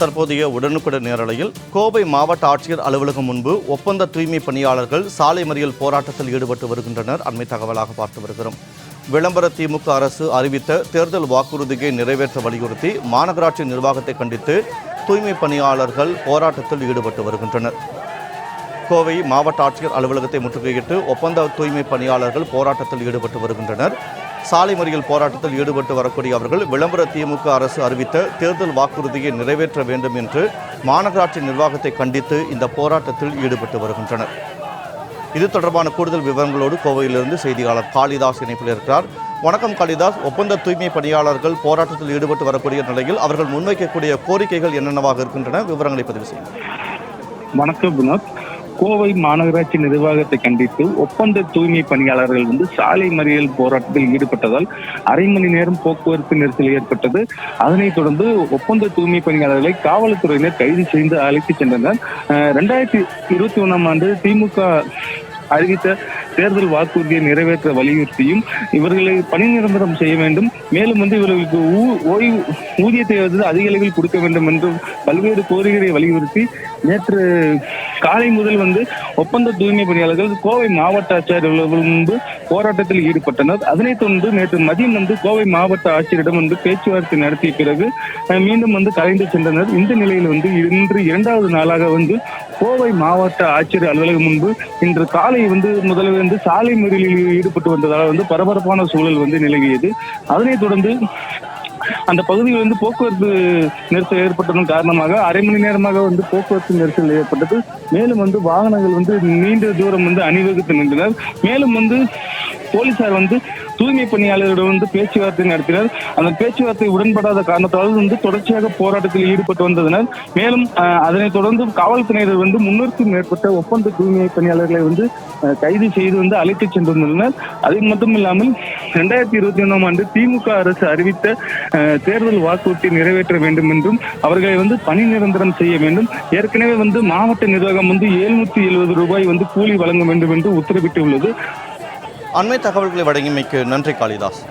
தற்போதைய உடனுக்குடன் நேரலையில் கோவை மாவட்ட ஆட்சியர் அலுவலகம் முன்பு ஒப்பந்த தூய்மை பணியாளர்கள் சாலை மறியல் போராட்டத்தில் ஈடுபட்டு வருகின்றனர். அண்மை தகவலாக பார்த்து வருகிறோம். விளம்பர திமுக அரசு அறிவித்த தேர்தல் வாக்குறுதியை நிறைவேற்ற வலியுறுத்தி மாநகராட்சி நிர்வாகத்தை கண்டித்து தூய்மை பணியாளர்கள் போராட்டத்தில் ஈடுபட்டு வருகின்றனர். கோவை மாவட்ட ஆட்சியர் அலுவலகத்தை முற்றுகையிட்டு ஒப்பந்த தூய்மை பணியாளர்கள் போராட்டத்தில் ஈடுபட்டு வருகின்றனர். சாலை மறியல் போராட்டத்தில் ஈடுபட்டு வரக்கூடிய அவர்கள் விளம்பர திமுக அரசு அறிவித்த தேர்தல் வாக்குறுதியை நிறைவேற்ற வேண்டும் என்று மாநகராட்சி நிர்வாகத்தை கண்டித்து இந்த போராட்டத்தில் ஈடுபட்டு வருகின்றனர். இது தொடர்பான கூடுதல் விவரங்களோடு கோவையிலிருந்து செய்தியாளர் காளிதாஸ் இணைப்பில் இருக்கிறார். வணக்கம் காளிதாஸ். ஒப்பந்த தூய்மை பணியாளர்கள் போராட்டத்தில் ஈடுபட்டு வரக்கூடிய நிலையில் அவர்கள் முன்வைக்கக்கூடிய கோரிக்கைகள் என்னென்னவாக இருக்கின்றன? விவரங்களை பதிவு செய்யுங்கள். வணக்கம் வினோத். கோவை மாநகராட்சி நிர்வாகத்தை கண்டித்து ஒப்பந்த தூய்மை பணியாளர்கள் வந்து சாலை மறியல் போராட்டத்தில் ஈடுபட்டதால் அரை மணி நேரம் போக்குவரத்து நெரிசல் ஏற்பட்டது. அதனைத் தொடர்ந்து ஒப்பந்த தூய்மை பணியாளர்களை காவல்துறையினர் கைது செய்து அழைத்துச் சென்றனர். ரெண்டாயிரத்தி இருபத்தி ஒன்றாம் ஆண்டு திமுக அறிவித்த தேர்தல் வாக்குறுதியை நிறைவேற்ற வலியுறுத்தியும் இவர்களை பணி நிரந்தரம் செய்ய வேண்டும். மேலும் வந்து இவர்களுக்கு ஊ- ஓய்வு ஊதியத்தை வந்து அதிக அளவில் கொடுக்க வேண்டும் என்றும் பல்வேறு கோரிக்கைகளை வலியுறுத்தி நேற்று காலை முதல் வந்து ஒப்பந்த தூய்மை பணியாளர்கள் கோவை மாவட்ட ஆட்சியர் முன்பு போராட்டத்தில் ஈடுபட்டனர். அதனைத் தொடர்ந்து நேற்று மதியம் வந்து கோவை மாவட்ட ஆட்சியரிடம் வந்து பேச்சுவார்த்தை நடத்திய பிறகு மீண்டும் வந்து கலைந்து சென்றனர். இந்த நிலையில் வந்து இன்று இரண்டாவது நாளாக வந்து கோவை மாவட்ட ஆட்சியர் அலுவலகம் முன்பு இன்று காலை வந்து முதல்ல வந்து சாலை மறியலில் ஈடுபட்டு வந்ததால் வந்து பரபரப்பான சூழல் வந்து நிலவியது. அதனைத் தொடர்ந்து அந்த பகுதியில் வந்து போக்குவரத்து நெரிசல் ஏற்பட்டதன் காரணமாக அரை மணி நேரமாக வந்து போக்குவரத்து நெரிசல் ஏற்பட்டது. மேலும் வந்து வாகனங்கள் வந்து நீண்ட தூரம் வந்து அணிவகுத்து நின்றனர். மேலும் வந்து போலீசார் வந்து தூய்மை பணியாளர்களிடம் வந்து பேச்சுவார்த்தை நடத்தினர். அந்த பேச்சுவார்த்தை உடன்படாத காரணத்தால் வந்து தொடர்ச்சியாக போராட்டத்தில் ஈடுபட்டு வந்தனர் மேலும் அதனைத் தொடர்ந்து காவல்துறையினர் வந்து முன்னூறுக்கும் மேற்பட்ட ஒப்பந்த தூய்மை பணியாளர்களை வந்து கைது செய்து வந்து அழைத்து சென்றிருந்தனர். அது மட்டும் இல்லாமல் இரண்டாயிரத்தி இருபத்தி ஒன்றாம் ஆண்டு திமுக அரசு அறிவித்த தேர்தல் வாக்குறுதி நிறைவேற்ற வேண்டும் என்றும் அவர்களை வந்து பணி நிரந்தரம் செய்ய வேண்டும். ஏற்கனவே வந்து மாவட்ட நிர்வாகம் வந்து எழுநூத்தி எழுபது ரூபாய் வந்து கூலி வழங்க வேண்டும் என்று உத்தரவிட்டுள்ளது. அண்மை தகவல்களை வழங்கியமைக்கு நன்றி காளிதாஸ்.